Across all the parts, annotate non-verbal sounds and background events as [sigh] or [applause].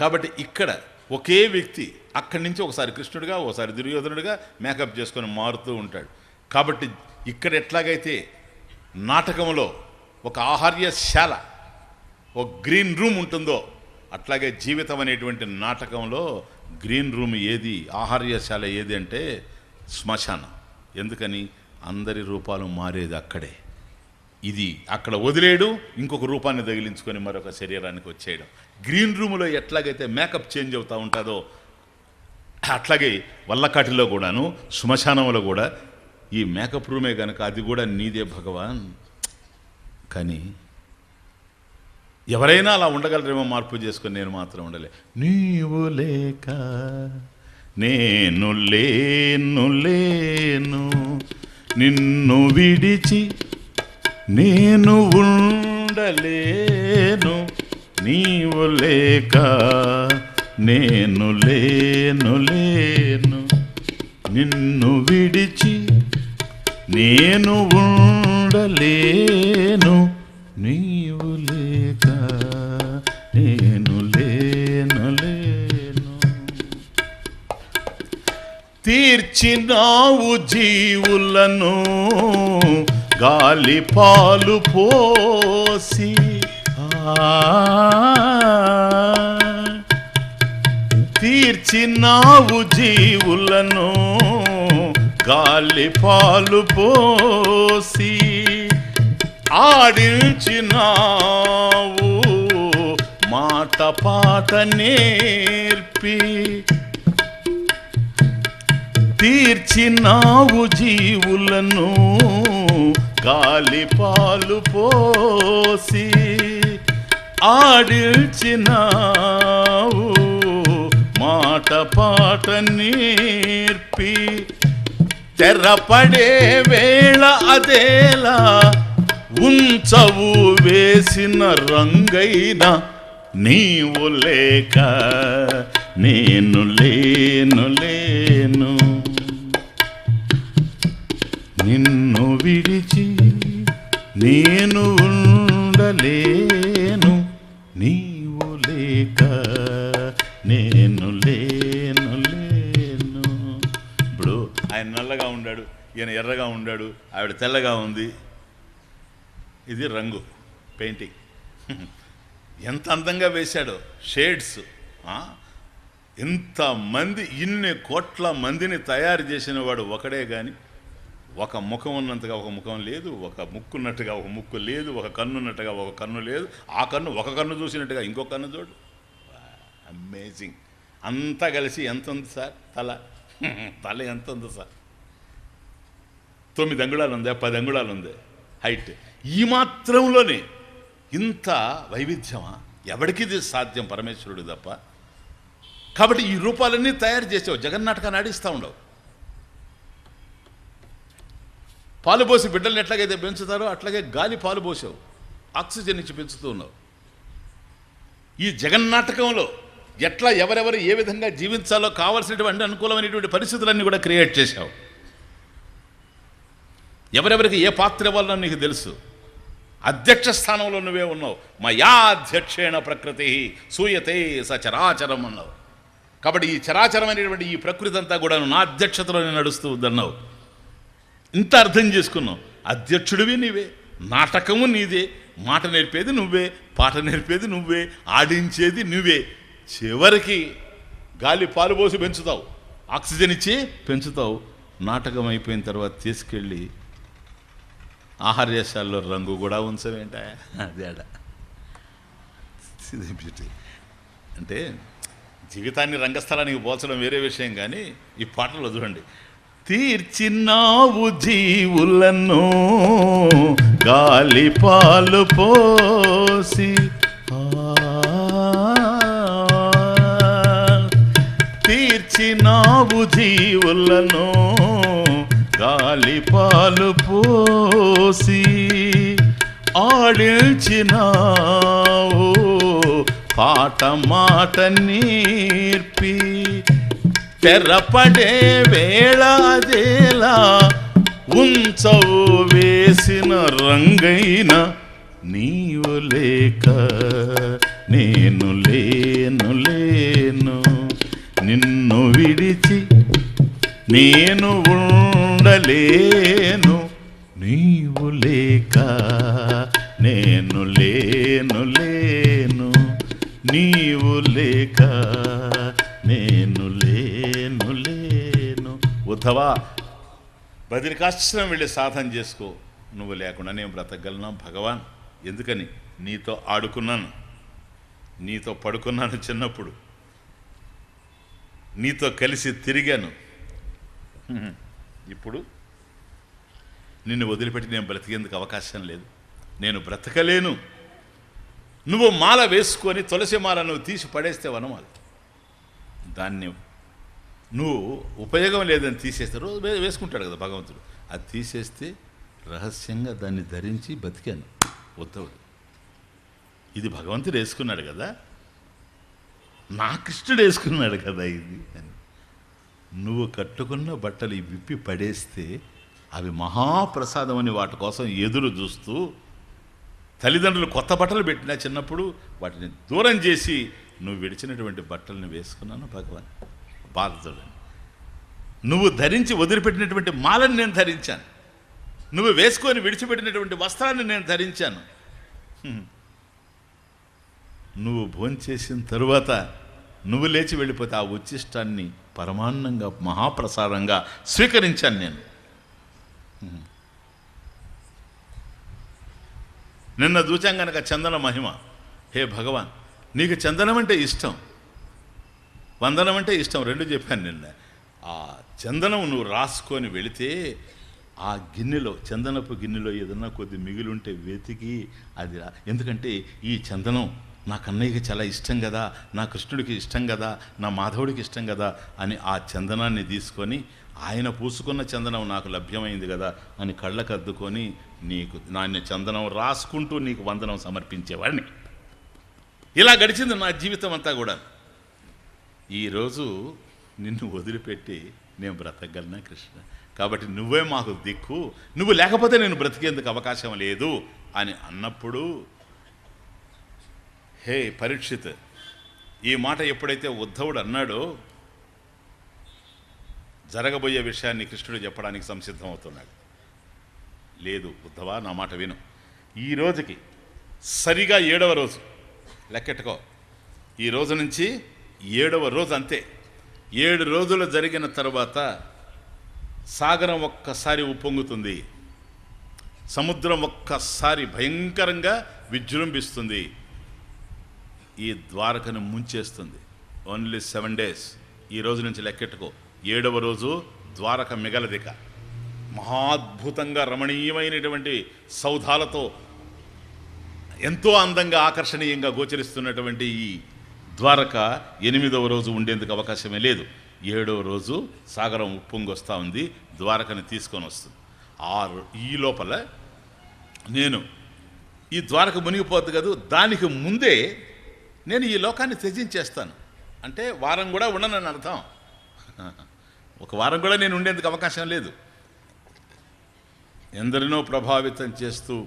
కాబట్టి ఇక్కడ ఒకే వ్యక్తి అక్కడి నుంచి ఒకసారి కృష్ణుడిగా ఒకసారి దుర్యోధనుడిగా మేకప్ చేసుకొని మారుతూ ఉంటాడు. కాబట్టి ఇక్కడ ఎట్లాగైతే నాటకంలో ఒక ఆహార్యశాల ఒక గ్రీన్ రూమ్ ఉంటుందో అట్లాగే జీవితం అనేటువంటి నాటకంలో గ్రీన్ రూమ్ ఏది ఆహార్యశాల ఏది అంటే శ్మశానం. ఎందుకని? అందరి రూపాలు మారేది అక్కడే. ఇది అక్కడ వదిలేయడు ఇంకొక రూపాన్ని తగిలించుకొని మరొక శరీరానికి వచ్చేయడం. గ్రీన్ రూమ్లో ఎట్లాగైతే మేకప్ చేంజ్ అవుతూ ఉంటుందో అట్లాగే వల్లకాటిలో కూడాను శ్మశానంలో కూడా ఈ మేకప్ రూమే కనుక అది కూడా నీదే భగవాన్. కానీ ఎవరైనా అలా ఉండగలరేమో మార్పు చేసుకొని నేను మాత్రం ఉండలే. నీవు లేక నేను లేను లేను నిన్ను విడిచి నేను ఉండలేను. నీవు లేక నేను లేను లేను. నిన్ను విడిచి నేను ఉండలేను. నీవు లేక నేను లేను లేను. తీర్చినావు జీవులను గాలి పాలు పోసి తీర్చినావు జీవులను గాలి పాలు పోసి ఆడించినావు మాట పాట నేర్పి. తీర్చినావు జీవులను గాలి పాలు పోసి ఆడిల్చినావు. మాట పాట నేర్పి. తెరపడే వేళ అదేలా ఉంచవు వేసిన రంగైన నీవు లేక నేను లేను లేను. నిన్ను విడిచి నేను ఉన్న ఉన్నాడు. ఆవిడ తెల్లగా ఉంది. ఇది రంగు పెయింటింగ్. ఎంత అందంగా వేశాడో. షేడ్స్ ఇంతమంది ఇన్ని కోట్ల మందిని తయారు చేసిన వాడు ఒకడే కానీ ఒక ముఖం ఉన్నంతగా ఒక ముఖం లేదు ఒక ముక్కు ఉన్నట్టుగా ఒక ముక్కు లేదు ఒక కన్ను ఉన్నట్టుగా ఒక కన్ను లేదు. ఆ కన్ను ఒక కన్ను చూసినట్టుగా ఇంకో కన్ను చూడు. అమేజింగ్ అంతా కలిసి ఎంత ఉంది సార్? తల. [laughs] తల ఎంత ఉంది సార్? తొమ్మిది అంగుళాలు ఉందా పది అంగుళాలు ఉంది హైట్ ఈ మాత్రంలోనే ఇంత వైవిధ్యమా? ఎవరికి ఇది సాధ్యం పరమేశ్వరుడు తప్ప? కాబట్టి ఈ రూపాలన్నీ తయారు చేసావు. జగన్నాటకాన్ని ఆడిస్తూ ఉండవు. పాలు పోసి బిడ్డల్ని ఎట్లాగైతే పెంచుతారో అట్లాగే గాలి పాలు పోసావు. ఆక్సిజన్ ఇచ్చి పెంచుతూ ఉన్నావు. ఈ జగన్నాటకంలో ఎట్లా ఎవరెవరు ఏ విధంగా జీవించాలో కావలసినటువంటి అనుకూలమైనటువంటి పరిస్థితులన్నీ కూడా క్రియేట్ చేశావు. ఎవరెవరికి ఏ పాత్ర వల్ల నీకు తెలుసు. అధ్యక్ష స్థానంలో నువ్వే ఉన్నావు. మయా అధ్యక్షేణ ప్రకృతి సూయతే సచరాచరం అన్నావు. కాబట్టి ఈ చరాచరమైనటువంటి ఈ ప్రకృతి అంతా కూడా నా అధ్యక్షతలోనే నడుస్తూ ఉందన్నావు ఇంత అర్థం చేసుకున్నావు. అధ్యక్షుడివి నీవే నాటకము నీదే మాట నేర్పేది నువ్వే పాట నేర్పేది నువ్వే ఆడించేది నువ్వే. చివరికి గాలి పాలు పోసి పెంచుతావు. ఆక్సిజన్ ఇచ్చి పెంచుతావు. నాటకం అయిపోయిన తర్వాత తీసుకెళ్ళి ఆహార్యశాలలో రంగు కూడా ఇది బ్యూటీ అంటే. జీవితాన్ని రంగస్థలానికి పోల్చడం వేరే విషయం కానీ ఈ పాటలో చూడండి. తీర్చినావు జీవులను గాలి పాలు పోసి తీర్చినావు జీవులను గాలి పాలు పోసి ఆడిల్చినావు. పాట మాట నేర్పి. తెరపడే వేళ అదేలా ఉంచవు వేసిన రంగైన నీవు లేక నేను లేను లేను. విడిచి నేను ఉండలేను నీవు లేక నేను లేను లేను. నీవు లేక నేను లేను లేను. ఉద్ధవా బదిరికాశ్రం వెళ్ళి సాధన చేసుకో. నువ్వు లేకుండా నేను బ్రతకగలను భగవాన్. ఎందుకని? నీతో ఆడుకున్నాను. నీతో పడుకున్నాను చిన్నప్పుడు. నీతో కలిసి తిరిగాను. ఇప్పుడు నిన్ను వదిలిపెట్టి నేను బ్రతికేందుకు అవకాశం లేదు. నేను బ్రతకలేను. నువ్వు మాల వేసుకొని తులసి మాల నువ్వు తీసి పడేస్తే వనమాలి. దాన్ని నువ్వు ఉపయోగం లేదని తీసేస్తే రోజు వేసుకుంటాడు కదా భగవంతుడు. అది తీసేస్తే రహస్యంగా దాన్ని ధరించి బతికాను. ఉద్ధవుడు ఇది భగవంతుడు వేసుకున్నాడు కదా. నా కృష్ణుడు వేసుకున్నాడు కదా ఇది అని. నువ్వు కట్టుకున్న బట్టలు విప్పి పడేస్తే అవి మహాప్రసాదం అని వాటి కోసం ఎదురు చూస్తూ తల్లిదండ్రులు కొత్త బట్టలు పెట్టినా చిన్నప్పుడు వాటిని దూరం చేసి నువ్వు విడిచినటువంటి బట్టలను వేసుకున్నాను భగవాన్. బాధితుడని నువ్వు ధరించి వదిలిపెట్టినటువంటి మాలను నేను ధరించాను. నువ్వు వేసుకొని విడిచిపెట్టినటువంటి వస్త్రాన్ని నేను ధరించాను. నువ్వు భోంచేసిన తరువాత నువ్వు లేచి వెళ్ళిపోతే ఆ ఉచ్చిష్టాన్ని పరమాన్నంగా మహాప్రసాదంగా స్వీకరించాను నేను. నిన్న చూచాం గనక చందన మహిమ. హే భగవాన్ నీకు చందనం అంటే ఇష్టం. వందనం అంటే ఇష్టం రెండు చెప్పాను నిన్న. ఆ చందనం నువ్వు రాసుకొని వెళితే ఆ గిన్నెలో చందనపు గిన్నెలో ఏదన్నా కొద్ది మిగిలి ఉంటే వెతికి అది ఎందుకంటే ఈ చందనం నా కన్నయ్యకి చాలా ఇష్టం కదా నా కృష్ణుడికి ఇష్టం కదా నా మాధవుడికి ఇష్టం కదా అని ఆ చందనాన్ని తీసుకొని ఆయన పూసుకున్న చందనం నాకు లభ్యమైంది కదా అని కళ్ళకు అద్దుకొని నీకు నాన్న చందనం రాసుకుంటూ నీకు వందనం సమర్పించేవాడిని. ఇలా గడిచింది నా జీవితం అంతా కూడా. ఈరోజు నిన్ను వదిలిపెట్టి నేను బ్రతకగలనా కృష్ణ? కాబట్టి నువ్వే మాకు దిక్కు నువ్వు లేకపోతే నేను బ్రతికేందుకు అవకాశం లేదు అని అన్నప్పుడు హే పరీక్షిత్ ఈ మాట ఎప్పుడైతే ఉద్ధవుడు అన్నాడో జరగబోయే విషయాన్ని కృష్ణుడు చెప్పడానికి సంసిద్ధమవుతున్నాడు. లేదు ఉద్ధవా నా మాట విను. ఈ రోజుకి సరిగా ఏడవ రోజు. లెక్కెట్టుకో. ఈ రోజు నుంచి ఏడవ రోజు అంతే. ఏడు రోజులు జరిగిన తర్వాత సాగరం ఒక్కసారి ఉప్పొంగుతుంది. సముద్రం ఒక్కసారి భయంకరంగా విజృంభిస్తుంది. ఈ ద్వారకను ముంచేస్తుంది. ఓన్లీ సెవెన్ డేస్ ఈ రోజు నుంచి లెక్కెట్టుకో. ఏడవ రోజు ద్వారక మిగలదిక. మహాద్భుతంగా రమణీయమైనటువంటి సౌధాలతో ఎంతో అందంగా ఆకర్షణీయంగా గోచరిస్తున్నటువంటి ఈ ద్వారక ఎనిమిదవ రోజు ఉండేందుకు అవకాశమే లేదు. ఏడవ రోజు సాగరం ఉప్పొంగొస్తూ ఉంది. ద్వారకని తీసుకొని వస్తుంది. ఆ రో- ఈ లోపల నేను ఈ ద్వారక మునిగిపోద్ది కదా. దానికి ముందే నేను ఈ లోకాన్ని త్యజించేస్తాను. అంటే వారం కూడా ఉండనని అర్థం. ఒక వారం కూడా నేను ఉండేందుకు అవకాశం లేదు. ఎందరినో ప్రభావితం చేస్తూ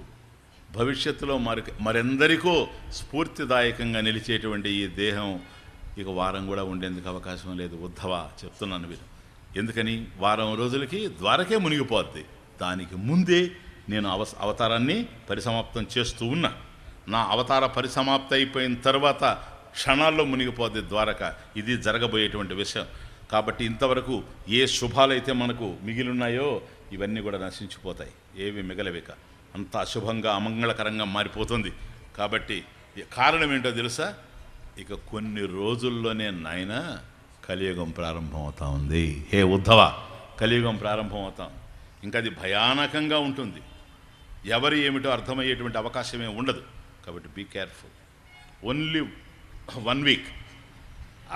భవిష్యత్తులో మరి మరెందరికో స్ఫూర్తిదాయకంగా నిలిచేటువంటి ఈ దేహం ఇక వారం కూడా ఉండేందుకు అవకాశం లేదు. ఉద్ధవా చెప్తున్నాను మీరు ఎందుకని? వారం రోజులకి ద్వారకే మునిగిపోద్ది. దానికి ముందే నేను అవ అవతారాన్ని పరిసమాప్తం చేస్తూ ఉన్నా. నా అవతార పరిసమాప్తి అయిపోయిన తర్వాత క్షణాల్లో మునిగిపోద్ది ద్వారక. ఇది జరగబోయేటువంటి విషయం. కాబట్టి ఇంతవరకు ఏ శుభాలైతే మనకు మిగిలిన్నాయో ఇవన్నీ కూడా నశించిపోతాయి. ఏవి మిగలవిక. అంత అశుభంగా అమంగళకరంగా మారిపోతుంది. కాబట్టి కారణం ఏంటో తెలుసా? ఇక కొన్ని రోజుల్లోనే నాయన కలియుగం ప్రారంభమవుతా ఉంది. హే ఉద్ధవ కలియుగం ప్రారంభమవుతాం. ఇంకా అది భయానకంగా ఉంటుంది. ఎవరు ఏమిటో అర్థమయ్యేటువంటి అవకాశమే ఉండదు. కాబట్టి be careful only one week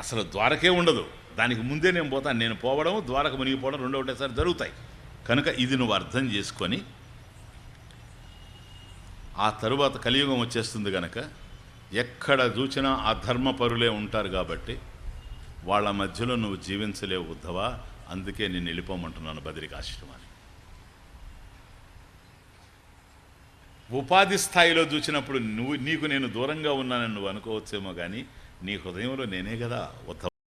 అసలు ద్వారకే ఉండదు. దానికి ముందే నేను పోతాను నేను పోవడం ద్వారక మునిగిపోవడం రెండో ఒకటేసారి జరుగుతాయి. కనుక ఇది నువ్వు అర్థం చేసుకొని ఆ తరువాత కలియుగం వచ్చేస్తుంది కనుక ఎక్కడ చూసినా అధర్మపరులే ఉంటారు కాబట్టి వాళ్ళ మధ్యలో నువ్వు జీవించలేవు ఉద్ధవా? అందుకే నేను వెళ్ళిపోమంటున్నాను బదిరికాశ్రమాన్ని ఉపాధి స్థాయిలో చూసినప్పుడు నువ్వు నీకు నేను దూరంగా ఉన్నానని నువ్వు అనుకోవచ్చేమో కానీ నీ హృదయంలో నేనే కదా ఉత్తమ